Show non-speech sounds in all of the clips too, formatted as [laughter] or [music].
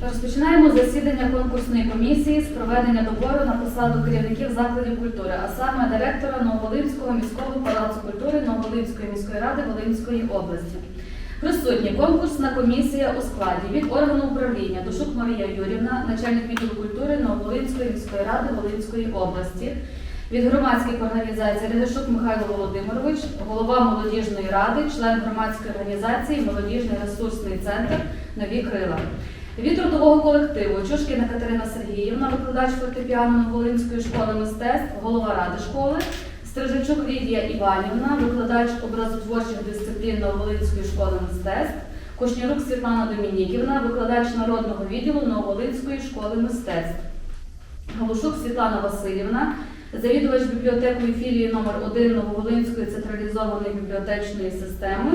Розпочинаємо засідання конкурсної комісії з проведення добору на посаду керівників закладів культури, а саме директора Нововолинського міського палацу культури Нововолинської міської ради Волинської області. Присутні конкурсна комісія у складі від органу управління Душук Марія Юрівна, начальник відділу культури Нововолинської міської ради Волинської області. Від громадських організацій Регешук Михайло Володимирович, голова молодіжної ради, член громадської організації Молодіжний ресурсний центр Нові крила. Від трудового колективу Чушкіна Катерина Сергіївна, викладач фортепіано Волинської школи мистецтв, голова ради школи, Стрижачук Лідія Іванівна, викладач образотворчих дисциплін Нововолинської школи мистецтв, Кошнярук Світлана Домініківна, викладач народного відділу Нововолинської школи мистецтв, Галушук Світлана Васильівна, завідувач бібліотекою філії номер 1 Нововолинської централізованої бібліотечної системи.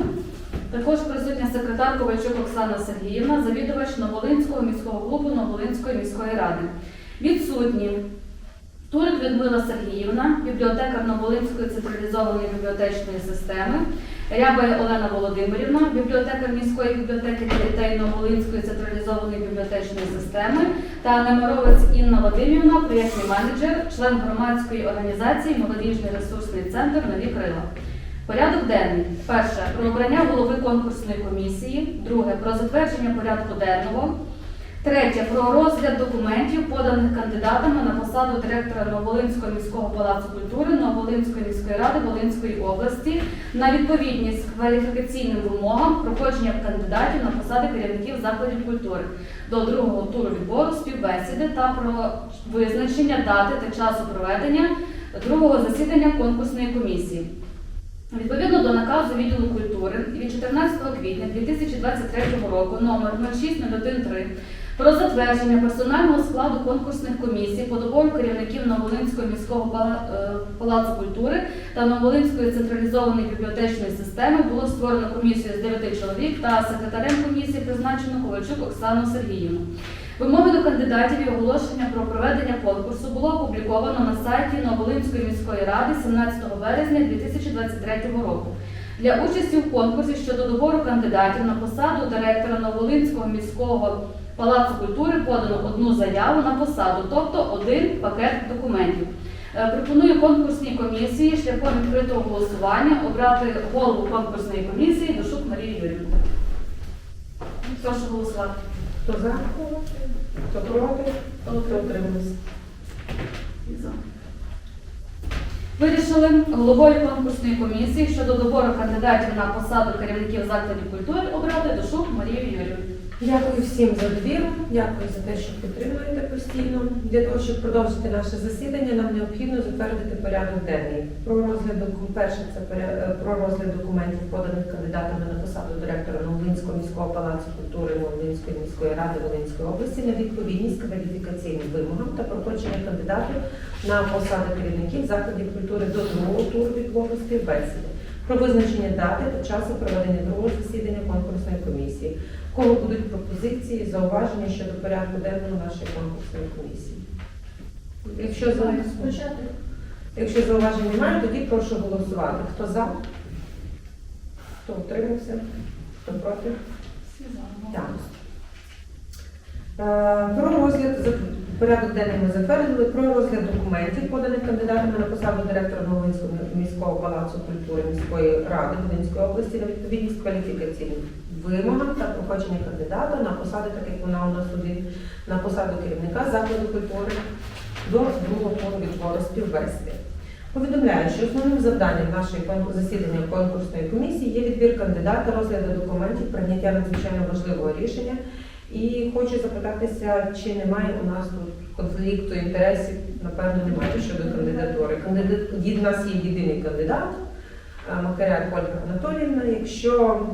Також присутня секретар Ковальчук Оксана Сергіївна, завідувач Новолинського міського клубу Новолинської міської ради. Відсутні Турик Людмила Сергіївна, бібліотекар Новолинської централізованої бібліотечної системи, Рябая Олена Володимирівна, бібліотекар міської бібліотеки дітей Новолинської централізованої бібліотечної системи та Немировець Інна Вадимівна, проєктний менеджер, член громадської організації Молодіжний ресурсний центр Нові Крила. Порядок денний. Перше про обрання голови конкурсної комісії. Друге про затвердження порядку денного. Третє про розгляд документів, поданих кандидатами на посаду директора Новолинського міського палацу культури Новолинської міської ради Волинської області на відповідність кваліфікаційним вимогам проходження кандидатів на посади керівників закладів культури до другого туру відбору співбесіди та про визначення дати та часу проведення другого засідання конкурсної комісії. Відповідно до наказу відділу культури від 14 квітня 2023 року номер 06013 про затвердження персонального складу конкурсних комісій по добору керівників Новолинського міського е, палацу культури та Новолинської централізованої бібліотечної системи було створено комісію з 9 чоловік та секретарем комісії призначено Ковальчук Оксану Сергіївну. Вимоги до кандидатів і оголошення про проведення конкурсу було опубліковано на сайті Новолинської міської ради 17 березня 2023 року. Для участі в конкурсі щодо добору кандидатів на посаду директора Новолинського міського палацу культури подано одну заяву на посаду, тобто один пакет документів. Е, Пропоную конкурсній комісії шляхом відкритого голосування обрати голову конкурсної комісії Душук Марію Юрівну. Прошу голосувати. Хто за? Хто проти? Хто утримався? Вирішили головою конкурсної комісії щодо добору кандидатів на посаду керівників закладів культури обрати Душук Марію Юрівну. Дякую всім за довіру, дякую за те, що підтримуєте постійно. Для того, щоб продовжити наше засідання, нам необхідно затвердити порядок денний. Про розгляд перше це е, про розгляд документів, поданих кандидатами на посаду директора Новолинського міського палацу культури Новолинської міської ради Волинської області на відповідність кваліфікаційним вимогам та проходження кандидатів на посади керівників закладів культури до другого туру відбору співбесіди. Про визначення дати та часу проведення другого засідання конкурсної комісії. Кого будуть пропозиції, зауваження щодо порядку денного нашої конкурсної комісії? Якщо за якщо зауважень немає, тоді прошу голосувати. Хто за? Хто утримався? Хто проти? Всі за. Дякую. Е, Про розгляд порядок денний ми затвердили про розгляд документів, поданих кандидатами на посаду директора Новинського міського палацу культури міської ради Волинської області на відповідність кваліфікаційним вимогам та проходження кандидата на посади, так як вона у нас один, на посаду керівника закладу культури до другого туру відбору співбесіди. Повідомляю, що основним завданням нашої засідання конкурсної комісії є відбір кандидата, розгляду документів, прийняття надзвичайно важливого рішення. І хочу запитатися, чи немає у нас тут конфлікту інтересів, напевно, немає щодо кандидатури. Кандидат у нас є єдиний кандидат, Макаря Ольга Анатоліївна. Якщо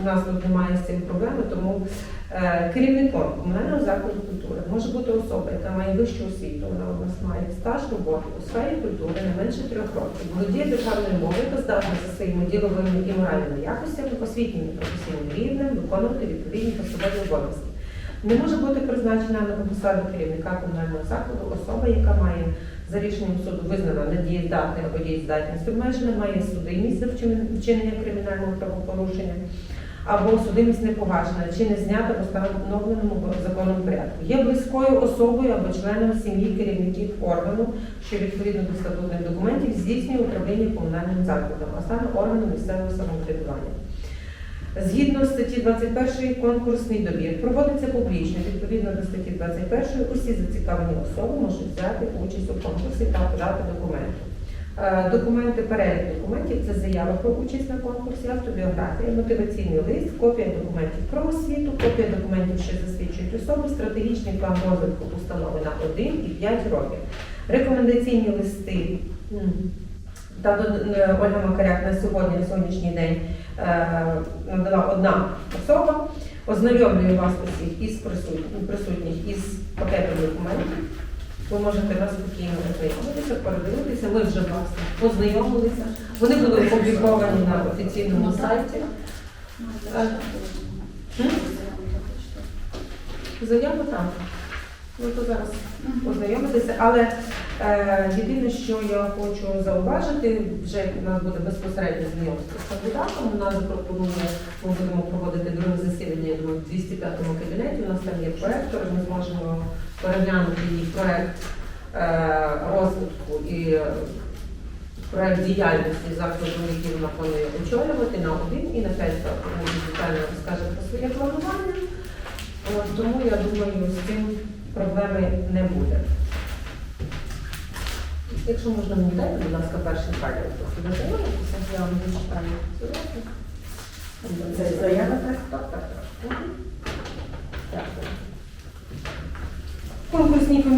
у нас тут немає з цим проблеми, тому е, керівником комунального закладу культури може бути особа, яка має вищу освіту. Вона у нас має стаж роботи у сфері культури не менше трьох років. Володіє державною мовою та здатна за своїми діловими і моральними якостями, освітнім і професійним рівнем виконувати відповідні посадові обов'язки. Не може бути призначена на посаду керівника комунального закладу особа, яка має за рішенням суду визнана недієздатна або дієздатність обмежена, має судимість за вчинення кримінального правопорушення або судимість не погашена, чи не знята в встановленому законом порядку. Є близькою особою або членом сім'ї керівників органу, що відповідно до статутних документів здійснює управління комунальним закладом, а саме органом місцевого самоврядування. Згідно статті 21 конкурсний добір проводиться публічно. Відповідно до статті 21 усі зацікавлені особи можуть взяти участь у конкурсі та подати документи. Е, Документи, перелік документів це заява про участь на конкурсі, автобіографія, мотиваційний лист, копія документів про освіту, копія документів, що засвідчують особу, стратегічний план розвитку установи на 1 і 5 років, рекомендаційні листи. Та е, Ольга Макаряк на сьогодні, на сьогоднішній день е, надала одна особа. Ознайомлюю вас усіх із присутніх, із пакетом документів. Ви можете нас спокійно ознайомитися, передивитися. Ми вже власне познайомилися. Вони були опубліковані на офіційному сайті. Заява там. Ну то зараз познайомитися. Але е, єдине, що я хочу зауважити, вже у нас буде безпосереднє знайомство з кандидатом. У нас запропонує, ми будемо проводити друге засідання я думаю, в 205 кабінеті. У нас там є проектор, ми зможемо переглянути її проект е, розвитку і е, проект діяльності закладу, який вона планує очолювати на один і на п'ять років. Ми детально розкаже про своє планування. Тому я думаю, з цим проблеми не буде. Якщо можна мені дайте, будь ласка, перший файл, просто дознайомитися, я вам зачитаю. Це заява, так? Так, так, так.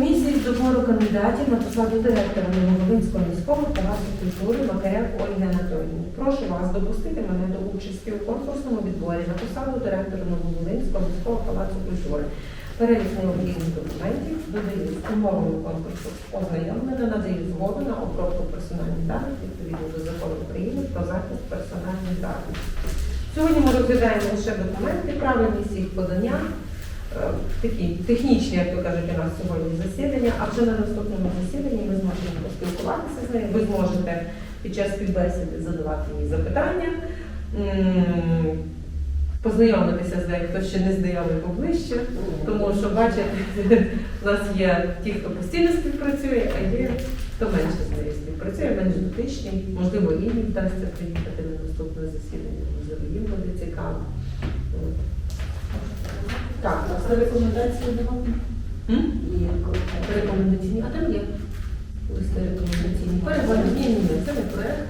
Комісії з добору кандидатів на посаду директора Нововолинського міського палацу культури Макаряк Ольги Анатоліївни. Прошу вас допустити мене до участі у конкурсному відборі на посаду директора Нововолинського міського палацу культури. Перелік необхідних документів додаю з умовами конкурсу ознайомлено, надаю згоду на обробку персональних даних відповідно до закону України про захист персональних даних. Сьогодні ми розглядаємо лише документи, правильність їх подання, е, такі технічні, як то кажуть, у нас сьогодні засідання, а вже на наступному засіданні ми зможемо поспілкуватися з нею. Ви зможете під час співбесіди задавати їй запитання, познайомитися з нею, хто ще не знайомий поближче, тому що бачите, [laughs] у нас є ті, хто постійно співпрацює, а є хто менше з нею співпрацює, менш дотичний, можливо, їм вдасться приїхати на наступне засідання, можливо, їм буде цікаво. Так, Це рекомендації давали? М? Є Рекомендаційні, а там є листи рекомендаційні. Переходимо. Ні, ні, це не проект.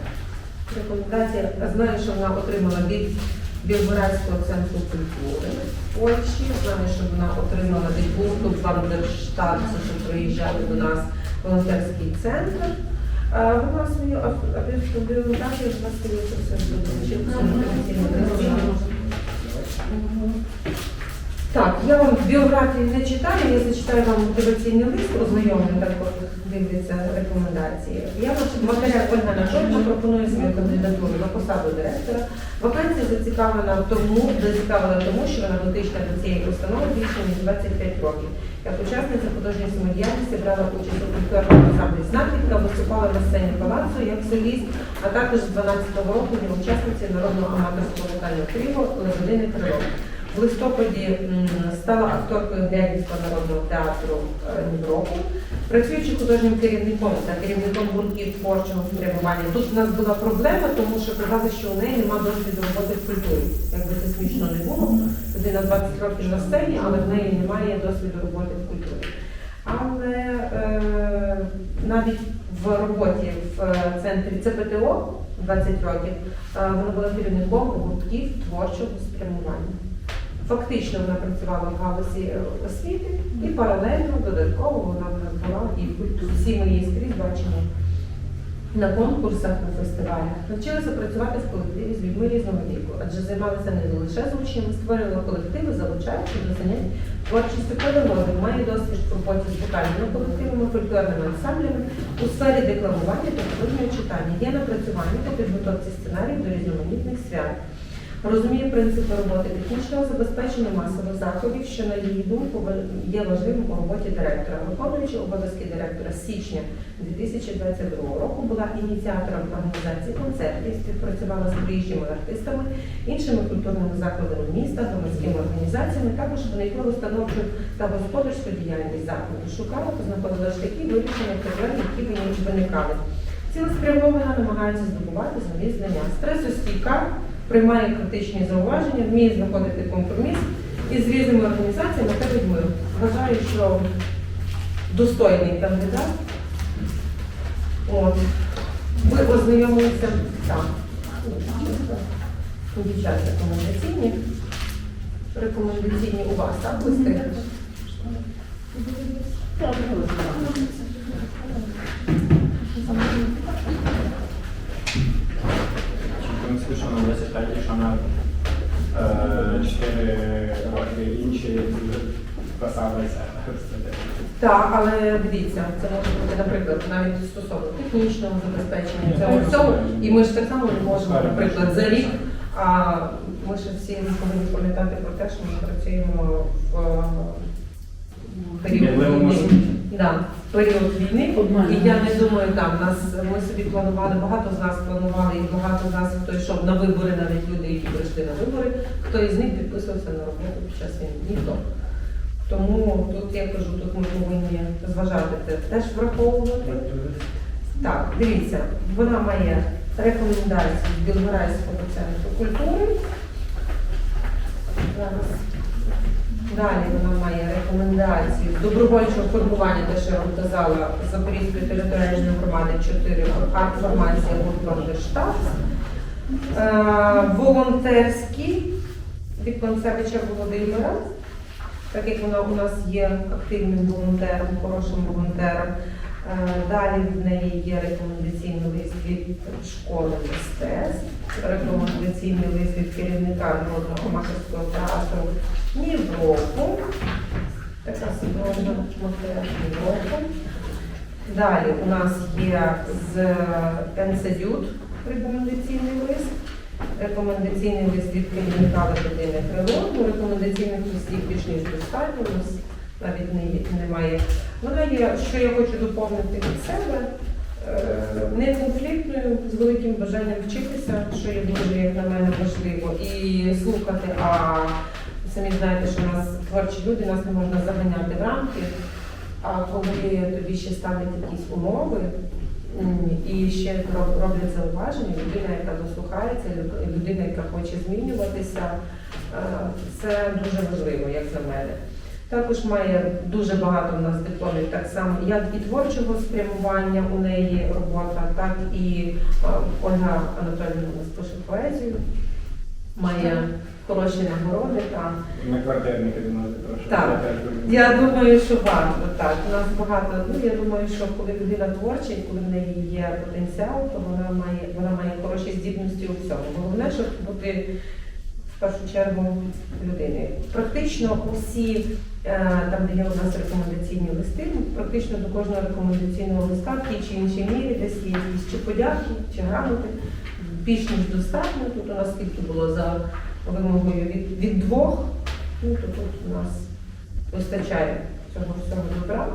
Рекомендація. Я знаю, що вона отримала від Білгородського центру культури в Польщі. Знаю, що вона отримала від пункту Бандерштат, це що приїжджали до нас волонтерський центр. Вона свою біографію вона стається все Так, я вам біографію не читаю, я зачитаю вам мотиваційний лист, ознайомлю так от дивляться рекомендації. Я матеря Ольга Анатольовна пропоную свою кандидатуру на посаду директора. Вакансія зацікавлена тому, зацікавлена тому, що вона дотична до цієї установи більше ніж 25 років. Як учасниця художньої самодіяльності брала участь у культурному ансамблі «Знахідка», виступала на сцені палацу як соліст, а також з 12-го року є учасницею народного аматорського вокального тріо «Лебедине крило». В листопаді стала акторкою Глядівського народного театру е, Європу, працюючи художнім керівником та керівником гуртків творчого спрямування. Тут в нас була проблема, тому що казали, що у неї немає досвіду роботи в культурі. Якби це смішно не було, людина 20 років на сцені, але в неї немає досвіду роботи в культурі. Але е, навіть в роботі в е, центрі ЦПТО 20 років е, вона була керівником гуртків творчого спрямування. Фактично вона працювала в галузі е, освіти і паралельно додатково вона була і. Всі ми її бачимо на конкурсах, на фестивалях. Навчилася працювати в колективі з людьми різного віку, адже займалася не лише з учнями, створювала колективи, залучаючи до занять творчістю педагогів, має досвід в роботі з вокальними колективами, фольклорними ансамблями у сфері декламування та художнього читання. Є напрацювання по підготовці сценаріїв до різноманітних свят. Розуміє принципи роботи технічного забезпечення масових заходів, що на її думку є важливим у роботі директора. Виконуючи обов'язки директора з січня 2022 року була ініціатором організації концертів, співпрацювала з приїжджими артистами, іншими культурними закладами міста, громадськими організаціями, також виникла установчу та господарську діяльність закладу. Шукала та знаходила шляхи вирішення проблем, які виникали. Цілеспрямовано намагається здобувати нові знання. Стресостійка, приймає критичні зауваження, вміє знаходити компроміс із різними організаціями та людьми. Вважаю, що достойний кандидат. От. Ви ознайомилися так. Дівчата рекомендаційні. Рекомендаційні у вас, так? Листи? 25, що на е, 4 роки інші писалися. Так, але дивіться, це може бути, наприклад, навіть стосовно технічного забезпечення цього всього. І ми ж так само не можемо, наприклад, за рік. А ми ж всі повинні пам'ятати про те, що ми працюємо в в період війни. Да, період війни. І я не думаю, там нас ми собі планували, багато з нас планували, і багато з нас, хто йшов на вибори, навіть люди, які прийшли на вибори, хто із них підписувався на роботу під час війни. Ніхто. Тому тут я кажу, тут ми повинні зважати це теж враховувати. Так, дивіться, вона має рекомендації Білгорайського центру культури. Зараз. Далі вона має рекомендації добровольчого формування, те, що я вам казала, Запорізької територіальної громади 4 формація Гуртвандерштат. Волонтерські волонтерський від Концевича Володимира, так як вона у нас є активним волонтером, хорошим волонтером. Е, Далі в неї є рекомендаційний лист від школи мистецтв, рекомендаційний лист від керівника народного аматорського театру Європу. Така супроводна матеріал Європу. Далі у нас є з НСДЮТ рекомендаційний лист, рекомендаційний лист від керівника Лебедине Крило, рекомендаційних листів більш ніж достатньо, навіть не- немає. Вона є, що я хочу доповнити від себе, е, не конфліктною, з великим бажанням вчитися, що є дуже, як на мене, важливо, і слухати, а самі знаєте, що нас творчі люди, нас не можна заганяти в рамки. А коли тобі ще ставлять якісь умови і ще роблять зауваження, людина, яка дослухається, людина, яка хоче змінюватися, е, це дуже важливо, як на мене. Також має дуже багато в нас дипломів, так само як і творчого спрямування у неї робота, так і е, Ольга Анатолійовна у нас пише поезію, має хороші нагороди. Там. На квартирники думаю, трошки. Так. Я думаю, що варто так. У нас багато. Ну я думаю, що коли людина творча і коли в неї є потенціал, то вона має вона має хороші здібності у всьому. Головне, щоб бути першу чергу людиною. Практично усі е, там, де є у нас рекомендаційні листи, практично до кожного рекомендаційного листа в тій чи іншій мірі десь є якісь чи подяки, чи грамоти. Більш ніж достатньо. Тут у нас скільки було за вимогою від, від двох. Ну, то тут у нас вистачає цього всього добра.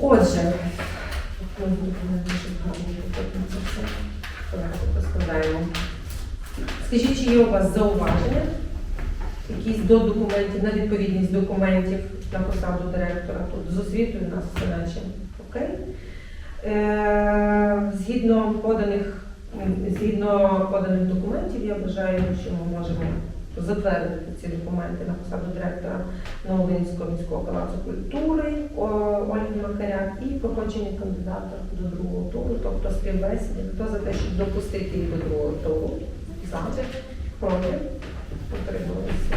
Отже, ми це все поскладаємо. Скажіть, чи є у вас зауваження? Якісь до документів, на відповідність документів на посаду директора? Тут з освітою нас все наче окей. Е, згідно поданих, згідно поданих документів, я вважаю, що ми можемо затвердити ці документи на посаду директора Новолинського міського палацу культури Ольги Макаряк і проходження кандидата до другого туру, тобто співбесіди. Хто за те, щоб допустити їх до другого туру? За, проти, утрималися.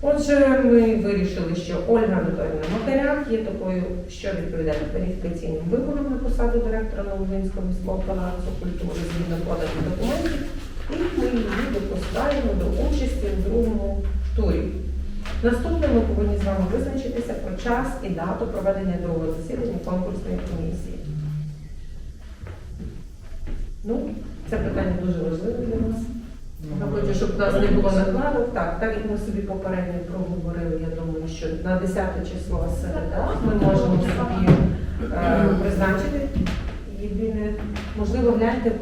Отже, ми вирішили, що Ольга Анатолійовна Макаряк є такою, що відповідає кваліфікаційним виборам на посаду директора Новолинського міського палацу культури згідно поданих документів, і ми її допускаємо до участі в другому турі. Наступне ми повинні з вами визначитися про час і дату проведення другого засідання конкурсної комісії. Ну, Це питання дуже важливе для нас. Я хочу, щоб у нас не було накладок. Так, так як ми собі попередньо проговорили, я думаю, що на 10 число середа ми можемо собі е, призначити єдине. Можливо, гляньте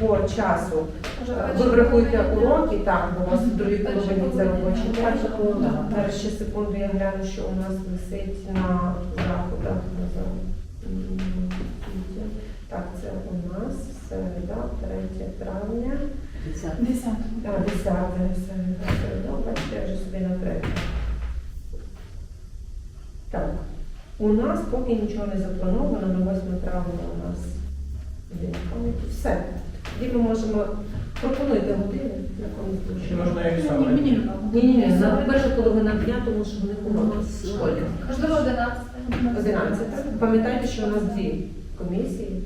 по часу. Е, Ви врахуєте уроки, так, бо у вас в другій половині це робочий час. Зараз ще секунду я гляну, що у нас висить на заходах. Так, це у нас середа, 3 травня. Десятого. Так, 10 середа, середа, бачите, я вже собі на третє. Так, у нас поки нічого не заплановано, на 8 травня у нас. Все. Тоді ми можемо пропонуйте години на комусь Чи можна як Ні, саме? не Ні, ні, ні, на перша половина дня, тому що вони уроки в школі. Можливо, 11. 11. Пам'ятайте, що у нас дві комісії.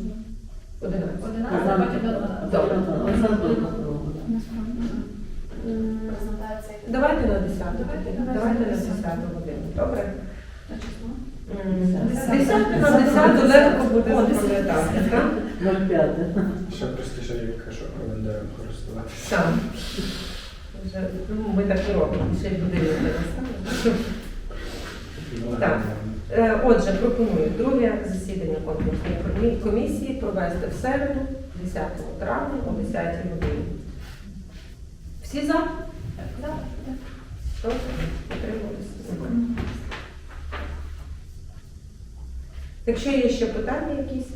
11. 11, потім до 12. Добре. Презентація. Давайте на 10 Давайте, годину. давайте Давайте на на 10 10. годину. Добре? На число? 10 на 10 легко буде О, запам'ятати, так? 05. Ще простіше, як що календарем користуватися. Так. Вже, ну, Ми так і робимо, ще й будинок не наставимо. Так. Е, Отже, пропоную друге засідання конкурсної комісії провести в середу, 10 травня о 10 годині. Всі за? Добре, підтримуйтесь. Якщо є ще питання якісь,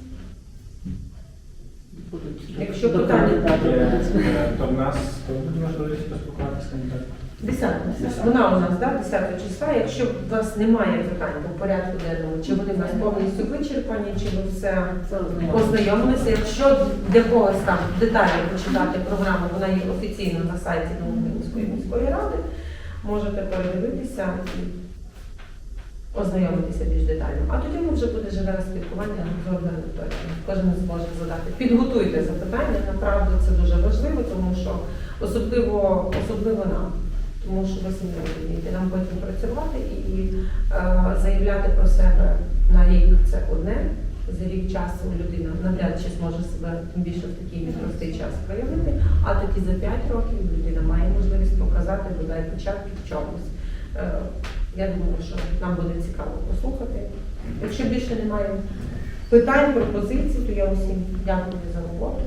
Якщо питання, Є, е, То в нас то буде можливість поспілкуватися з кандидатом. 10. Вона у нас, да, 10 числа. Якщо у вас немає питань по порядку денному, чи вони в нас повністю вичерпані, чи ви все познайомилися. Якщо для когось там детально почитати програму, вона є офіційно на сайті Новогринської міської ради, можете передивитися і ознайомитися більш детально. А тоді ми вже буде живе спілкування з організаторами. Кожен зможе задати. Підготуйте запитання, направду це дуже важливо, тому що особливо, особливо нам. Тому що ви розумієте, нам потім працювати і е, заявляти про себе на рік це одне. За рік часу людина навряд чи зможе себе тим більше в такий непростий час проявити, а тоді за 5 років людина має можливість показати бодай початки в чомусь. Е, Я думаю, що нам буде цікаво послухати. Якщо більше немає питань, пропозицій, то я усім дякую за роботу.